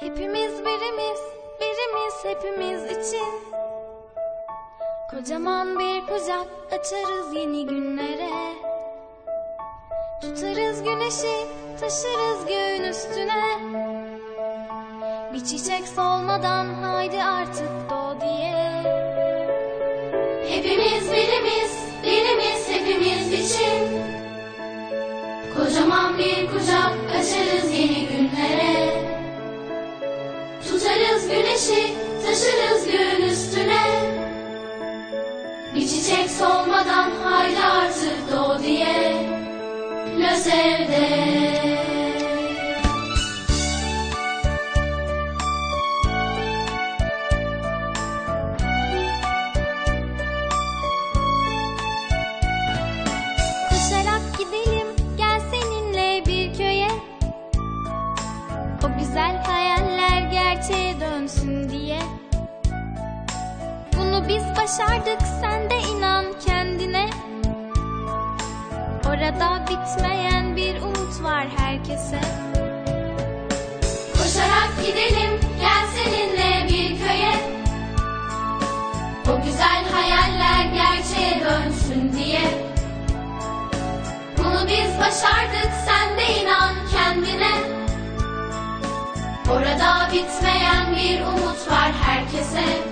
Hepimiz birimiz, birimiz hepimiz için. Kocaman bir kucak açarız yeni günlere. Tutarız güneşi, taşırız göğün üstüne. Bir çiçek solmadan haydi artık doğ diye. Hepimiz birimiz, birimiz hepimiz güneşi, taşırız göğün üstüne. Bir çiçek solmadan haydi artık doğ diye. Löz biz başardık sen de inan kendine. Orada bitmeyen bir umut var herkese. Koşarak gidelim gel seninle bir köye. O güzel hayaller gerçeğe dönsün diye. Bunu biz başardık sen de inan kendine. Orada bitmeyen bir umut var herkese